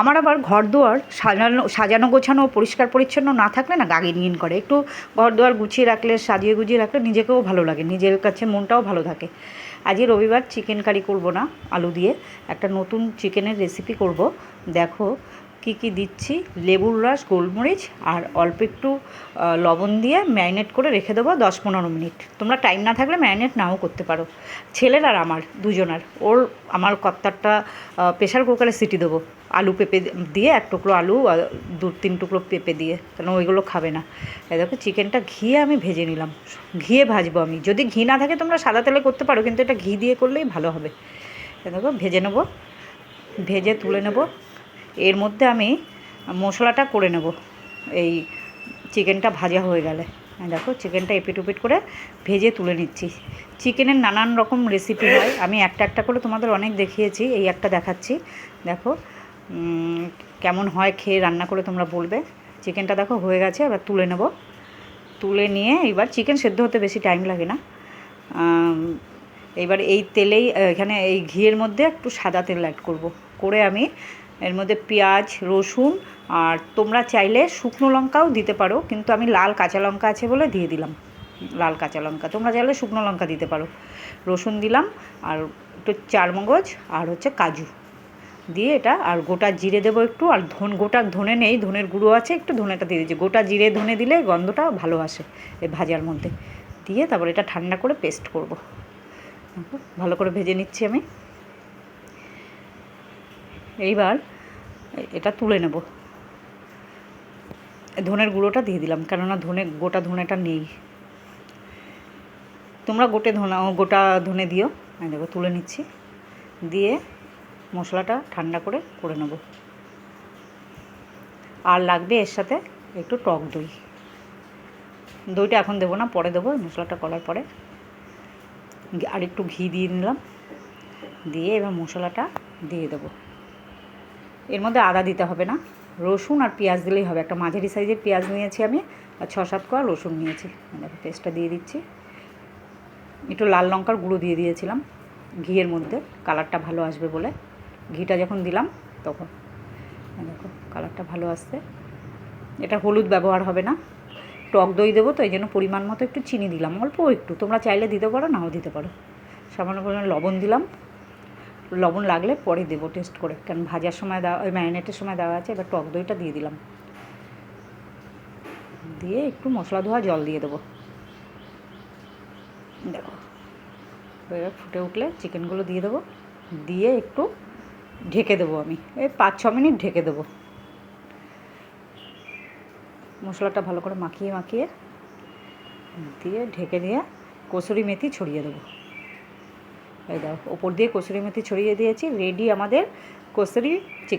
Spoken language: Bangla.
আমার আবার ঘর দুয়ার সাজানো সাজানো, গোছানো, পরিষ্কার, পরিচ্ছন্ন না থাকলে না গাগি গিন করে। একটু ঘর দুয়ার গুছিয়ে রাখলে, সাজিয়ে গুছিয়ে রাখলে নিজেকেও ভালো লাগে, নিজের কাছে মনটাও ভালো থাকে। আজকে রবিবার চিকেন কারি করব না, আলু দিয়ে। একটা নতুন চিকেনের রেসিপি করব। দেখো কি কি দিচ্ছি? লেবুর রস, গোলমরিচ আর অল্প একটু লবণ দিয়ে ম্যারিনেট করে রেখে দেবো দশ পনেরো মিনিট। তোমরা টাইম না থাকলে ম্যারিনেট নাও করতে পারো। ছেলের আর আমার দুজনার। ওর, আমার কর্তারটা প্রেশার কুকারে সিটি দেবো। আলু পেঁপে দিয়ে এক টুকরো আলু দু তিন টুকরো পেঁপে দিয়ে। কারণ ওইগুলো খাবে না। দেখো, চিকেনটা ঘিয়ে আমি ভেজে নিলাম। ঘিয়ে ভাজবো আমি। যদি ঘি না থাকে তোমরা সাদা তেলে করতে পারো, কিন্তু এটা ঘি দিয়ে করলেই ভালো হবে। দেখো, ভেজে নেব। ভেজে তুলে নেব। এর মধ্যে আমি মশলাটা করে নেব। এই চিকেনটা ভাজা হয়ে গেলে। দেখো, চিকেনটা এপিট উপিট করে ভেজে তুলে নিচ্ছি। চিকেনের নানান রকম রেসিপি হয়। আমি একটা একটা করে তোমাদের অনেক দেখিয়েছি, এই একটা দেখাচ্ছি। দেখো কেমন হয় খেয়ে রান্না করে তোমরা বলবে। চিকেনটা দেখো হয়ে গেছে, এবার তুলে নেব। তুলে নিয়ে এবার চিকেন সেদ্ধ হতে বেশি টাইম লাগে না। এবার এই তেলেই, এখানে এই ঘিয়ের মধ্যে একটু সাদা তেল অ্যাড করব। করে আমি এর মধ্যে পেঁয়াজ, রসুন আর তোমরা চাইলে শুকনো লঙ্কাও দিতে পারো, কিন্তু আমি লাল কাঁচা লঙ্কা আছে বলে দিয়ে দিলাম। লাল কাঁচা লঙ্কা। তোমরা চাইলে শুকনো লঙ্কা দিতে পারো। রসুন দিলাম আর একটু চারমগজ আর হচ্ছে কাজু। দিয়ে এটা আর গোটা জিরে দেবো একটু, আর ধন, গোটা ধনে নেই, ধনের গুঁড়ো আছে, একটু ধনেটা দিয়ে দিচ্ছি। গোটা জিরে ধনে দিলে গন্ধটা ভালো আসে এই ভাজার মধ্যে। দিয়ে তারপর এটা ঠান্ডা করে পেস্ট করব। ভালো করে ভেজে নিচ্ছি আমি। এইবার এটা তুলে নেব। ধনের গুঁড়োটা দিয়ে দিলাম, কেননা ধনে, গোটা ধনেটা নেই। তোমরা গোটে ধনা গোটা ধনে দিও। আমি দেখো, তুলে নিচ্ছি। দিয়ে মশলাটা ঠান্ডা করে করে নেব। আর লাগবে এর সাথে একটু টক দই। দইটা এখন দেবো না, পরে দেবো মশলাটা করার পরে। আর একটু ঘি দিয়ে নিলাম। দিয়ে এবার মশলাটা দিয়ে দেবো। এর মধ্যে আদা দিতে হবে না, রসুন আর পেঁয়াজ দিলেই হবে। একটা মাঝারি সাইজের পেঁয়াজ নিয়েছি আমি, আর ছ সাত কোয়া রসুন নিয়েছি। দেখো, পেস্টটা দিয়ে দিচ্ছি। একটু লাল লঙ্কার গুঁড়ো দিয়ে দিয়েছিলাম ঘিয়ের মধ্যে, কালারটা ভালো আসবে বলে। ঘিটা যখন দিলাম তখন দেখো, কালারটা ভালো আসছে। এটা হলুদ ব্যবহার হবে না, টক দই দেবো তো, এই জন্য পরিমাণ মতো একটু চিনি দিলাম। অল্প একটু, তোমরা চাইলে দিতে পারো, নাও দিতে পারো। সামান্য পরিমাণ লবণ দিলাম। লবণ লাগলে পরে দেবো টেস্ট করে। কারণ ভাজার সময় দেওয়া, ওই ম্যারিনেটের সময় দেওয়া আছে, এবার টক দইটা দিয়ে দিলাম। দিয়ে একটু মশলা ধোয়া জল দিয়ে দেবো। দেখো, এবার ফুটে উঠলে চিকেনগুলো দিয়ে দেবো। দিয়ে একটু ঢেকে দেবো আমি। এই পাঁচ, ছ মিনিট ঢেকে দেবো। মশলাটা ভালো করে মাখিয়ে মাখিয়ে, দিয়ে ঢেকে দিয়ে কসুরি মেথি ছড়িয়ে দেবো। এই দাও ওপর দিয়ে কসুরি মেথি ছড়িয়ে দিয়েছি রেডি আমাদের কসুরি চিকেন